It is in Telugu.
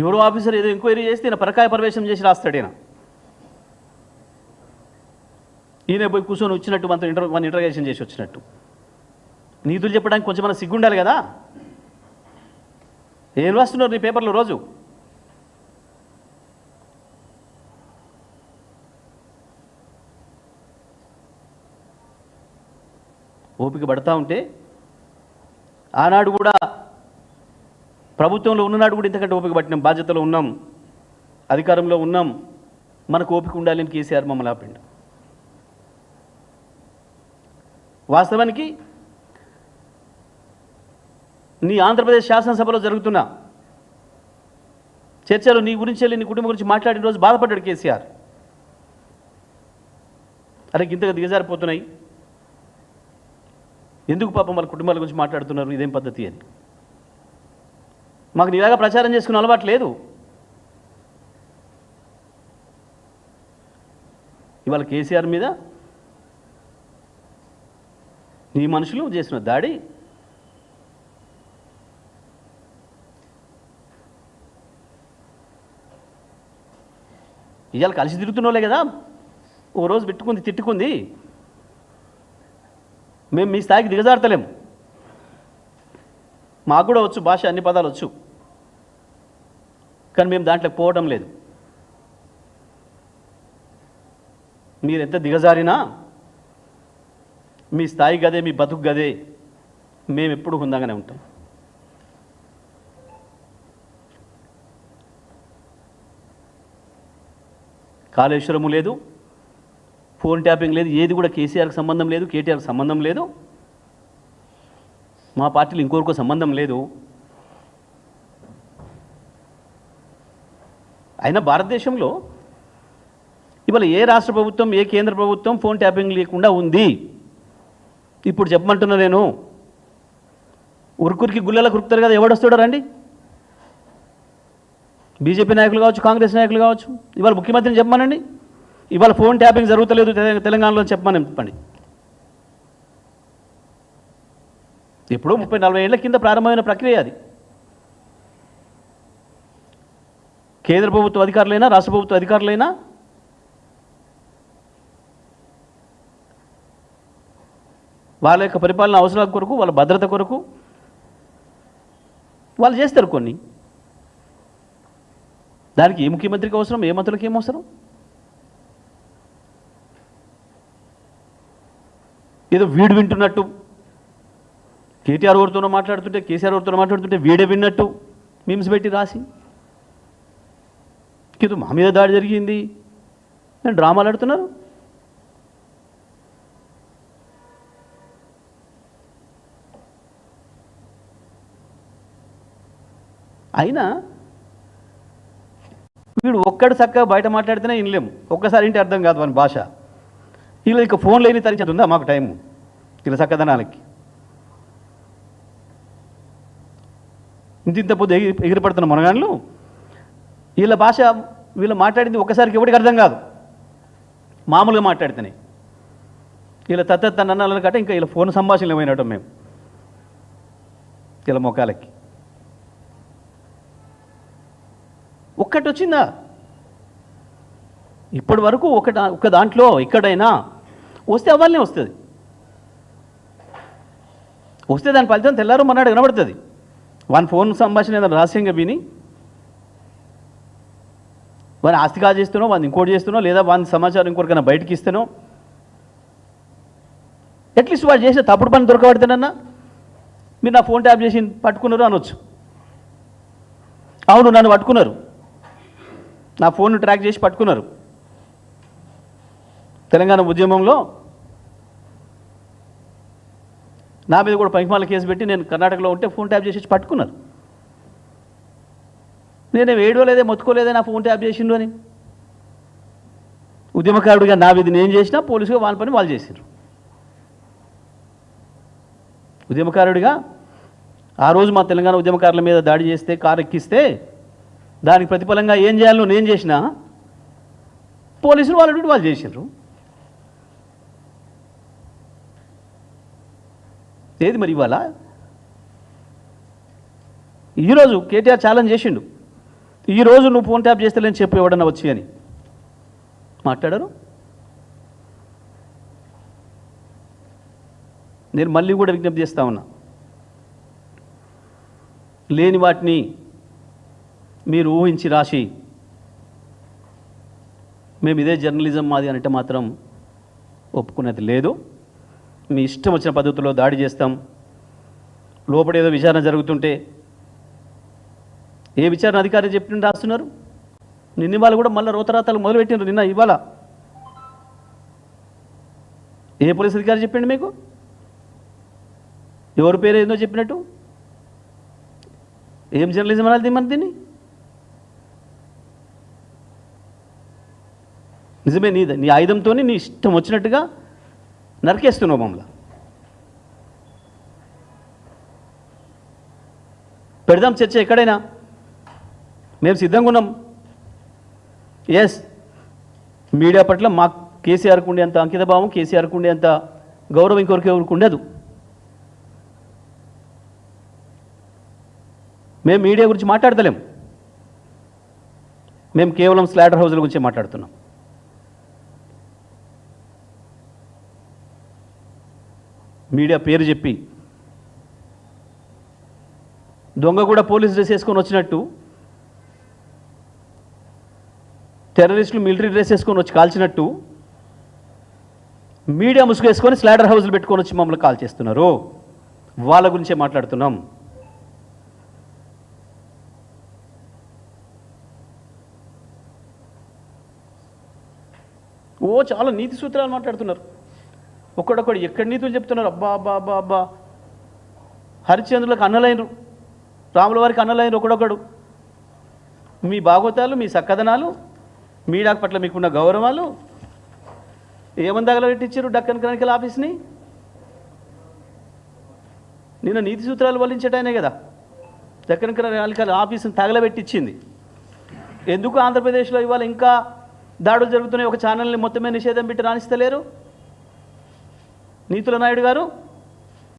ఎవడో ఆఫీసర్ ఏదో ఎంక్వైరీ చేస్తే ఈయన పరకాయ ప్రవేశం చేసి రాస్తాడు ఈయన ఈయన పోయి కూర్చొని వచ్చినట్టు మనతో ఇంటర్ మన ఇంటర్గేషన్ చేసి వచ్చినట్టు. నీతులు చెప్పడానికి కొంచెం మన సిగ్గుండాలి కదా? ఏం రాస్తున్నారు నీ పేపర్లో రోజు? ఓపిక పడతా ఉంటే ఆనాడు కూడా ప్రభుత్వంలో ఉన్ననాడు కూడా ఇంతకంటే ఓపిక పట్టినాం బాధ్యతలో ఉన్నాం అధికారంలో ఉన్నాం. మనకు ఓపిక ఉండాలని కేసీఆర్ మమ్మల్ని ఆపిండు. వాస్తవానికి నీ ఆంధ్రప్రదేశ్ శాసనసభలో జరుగుతున్న చర్చలు నీ గురించి వెళ్ళి నీ కుటుంబం గురించి మాట్లాడిన రోజు బాధపడ్డాడు కేసీఆర్. అరే ఇంతగా దిగజారిపోతున్నాయి. ఎందుకు పాపం వాళ్ళ కుటుంబాల గురించి మాట్లాడుతున్నారు? ఇదేం పద్ధతి అని. మాకు నీలాగా ప్రచారం చేసుకునే అలవాటు లేదు. ఇవాళ కేసీఆర్ మీద నీ మనుషులు చేసిన దాడి ఇవాళ కలిసి తిరుగుతున్నోలే కదా. ఓ రోజు పెట్టుకుంది తిట్టుకుంది. మేము మీ స్థాయికి దిగజారతలేము మాకు కూడా వచ్చు భాష అన్ని పదాలు వచ్చు. కానీ మేము దాంట్లో పోవడం లేదు. మీరు ఎంత దిగజారినా మీ స్థాయి గదే మీ బతుకు గదే మేము ఎప్పుడు హుందంగానే ఉంటాం. కాళేశ్వరము లేదు ఫోన్ ట్యాపింగ్ లేదు ఏది కూడా కేసీఆర్కి సంబంధం లేదు కేటీఆర్కి సంబంధం లేదు. మా పార్టీలు ఇంకొకరికో సంబంధం లేదు. అయినా భారతదేశంలో ఇవాళ ఏ రాష్ట్ర ప్రభుత్వం ఏ కేంద్ర ప్రభుత్వం ఫోన్ ట్యాపింగ్ లేకుండా ఉంది? ఇప్పుడు చెప్పమంటున్నా నేను. ఉరుకురికి గుల్లెలకు కురుకుతారు కదా ఎవడొస్తాడో రండి. బీజేపీ నాయకులు కావచ్చు కాంగ్రెస్ నాయకులు కావచ్చు ఇవాళ ముఖ్యమంత్రిని చెప్పమనండి. ఇవాళ ఫోన్ ట్యాపింగ్ జరుగుతలేదు తెలంగాణలో చెప్పమని చెప్పండి ఎప్పుడో ముప్పై నలభై ఏళ్ళ కింద ప్రారంభమైన ప్రక్రియ అది. కేంద్ర ప్రభుత్వ అధికారులైనా రాష్ట్ర ప్రభుత్వ అధికారులైనా వాళ్ళ యొక్క పరిపాలన అవసరాల కొరకు వాళ్ళ భద్రత కొరకు వాళ్ళు చేస్తారు కొన్ని. దానికి ఏ ముఖ్యమంత్రికి అవసరం ఏ మంత్రులకి ఏం అవసరం? ఏదో వీడు వింటున్నట్టు కేటీఆర్ ఎవరితోనో మాట్లాడుతుంటే కేసీఆర్ ఎవరితోనో మాట్లాడుతుంటే వీడే విన్నట్టు మీమ్స్ పెట్టి రాసి. కింద మా మీద దాడి జరిగింది. నేను డ్రామాలు ఆడుతున్నారు? అయినా వీడు ఒక్కడు చక్కగా బయట మాట్లాడితేనే వినలేము. ఒక్కసారి ఇంటి అర్థం కాదు మన భాష. వీళ్ళు ఇక ఫోన్ లేని తరించేది ఉందా మాకు టైము? వీళ్ళ చక్కదనాలకి. ఇంత ఇంత పొద్దు ఎగిరిపడుతున్న మనగాళ్ళు వీళ్ళ భాష వీళ్ళు మాట్లాడింది ఒక్కసారికి ఎవరికి అర్థం కాదు. మామూలుగా మాట్లాడితేనే. వీళ్ళ తత్త నన్నాల కంటే ఇంకా వీళ్ళ ఫోన్ సంభాషణలు ఏమైనట్టు మేము. వీళ్ళ ముఖాలకి. ఒక్కటి వచ్చిందా ఇప్పటి వరకు ఒక ఒక దాంట్లో ఎక్కడైనా వస్తే అవ్వాలనే వస్తుంది. వస్తే దాని ఫలితం తెల్లారు మన్నాడు కనబడుతుంది. వాని ఫోన్ సంభాషణ ఏదైనా రహస్యంగా విని వాని ఆస్తిగా కాజు చేస్తున్నావు ఇంకోటి చేస్తున్నావు లేదా వాని సమాచారం ఇంకోటికైనా బయటికి ఇస్తానో అట్లీస్ట్ వాడు చేసిన తప్పుడు పని దొరకబడితేనన్నా మీరు నా ఫోన్ ట్యాప్ చేసి పట్టుకున్నారు అనొచ్చు. అవును నన్ను పట్టుకున్నారు. నా ఫోన్ ట్రాక్ చేసి పట్టుకున్నారు. తెలంగాణ ఉద్యమంలో నా మీద కూడా పైకిమాల కేసు పెట్టి నేను కర్ణాటకలో ఉంటే ఫోన్ ట్యాప్ చేసి పట్టుకున్నారు. నేనేం ఏడవలేదే మొత్తుకోలేదే నా ఫోన్ ట్యాప్ చేసిండు అని. ఉద్యమకారుడిగా నా విధి నేను చేసినా పోలీసుగా వాళ్ళ పని వాళ్ళు చేసిండ్రు ఉద్యమకారుడిగా ఆ రోజు మా తెలంగాణ ఉద్యమకారుల మీద దాడి చేస్తే కారు ఎక్కిస్తే దానికి ప్రతిఫలంగా ఏం చేయాలో నేను చేసినా పోలీసులు వాళ్ళ డ్యూటీ వాళ్ళు చేసిండ్రు ఏది మరి ఇవాళ? ఈరోజు కేటీఆర్ ఛాలెంజ్ చేసిండు. ఈరోజు నువ్వు ఫోన్ ట్యాప్ చేస్తలేని చెప్పు ఎవడన్నా వచ్చి అని. మాట్లాడరు? నేను మళ్ళీ కూడా విజ్ఞప్తి చేస్తా ఉన్నా. లేని వాటిని మీరు ఊహించి రాసి మేము ఇదే జర్నలిజం మాది అంటే మాత్రం ఒప్పుకునేది లేదు. మీ ఇష్టం వచ్చిన పద్ధతిలో దాడి చేస్తాం. లోపల ఏదో విచారణ జరుగుతుంటే ఏ విచారణ అధికారి చెప్పిన రాస్తున్నారు? నిన్న ఇవాళ కూడా మళ్ళీ రోతరాతలు మొదలుపెట్టినారు నిన్న ఇవాళ. ఏ పోలీస్ అధికారి చెప్పిండు మీకు? ఎవరి పేరు ఏందో చెప్పినట్టు? ఏం జర్నలిజం అనాలి మన దీన్ని? నిజమే నీ నీ ఆయుధంతో నీ ఇష్టం వచ్చినట్టుగా నరికేస్తున్నావు మమ్మల్ని. పెడదాం చర్చ ఎక్కడైనా? మేము సిద్ధంగా ఉన్నాం. ఎస్ మీడియా పట్ల మా కేసీఆర్కు ఉండే అంత అంకితభావం కేసీఆర్కు ఉండే అంత గౌరవం ఇంకొకరికి ఎవరికి ఉండదు. మేము మీడియా గురించి మాట్లాడతలేం. మేము కేవలం స్లాటర్ హౌజ్ల గురించి మాట్లాడుతున్నాం. మీడియా పేరు చెప్పి. దొంగ కూడా పోలీస్ డ్రెస్ వేసుకొని వచ్చినట్టు. టెర్రరిస్టులు మిలిటరీ డ్రెస్ వేసుకొని వచ్చి కాల్చినట్టు. మీడియా ముసుగు వేసుకొని స్లాడర్ హౌస్లు పెట్టుకొని వచ్చి మమ్మల్ని కాల్ చేస్తున్నారు. వాళ్ళ గురించే మాట్లాడుతున్నాం. ఓ చాలా నీతి సూత్రాలు మాట్లాడుతున్నారు. ఒక్కడొక్కడు ఎక్కడి నీతులు చెప్తున్నారు? అబ్బా అబ్బా అబ్బా అబ్బా. హరిశ్చంద్రులకు అన్నలైనరు. రాముల వారికి అన్నలైనరు ఒకడొకడు. మీ భాగవతాలు మీ సక్కదనాలు మీడియా పట్ల మీకున్న గౌరవాలు ఏమని తగలబెట్టించారు డక్కన్ క్రానికల్ ఆఫీస్ని? నిన్న నీతి సూత్రాలు వల్లించటానే కదా. దక్కన్ క్రానికల్ ఆఫీస్ని తగలబెట్టించింది ఎందుకు ఆంధ్రప్రదేశ్లో ఇవాళ ఇంకా దాడులు జరుగుతున్నాయి? ఒక ఛానల్ని మొత్తమే నిషేధం పెట్టి రాణిస్తలేరు? నీతుల నాయుడు గారు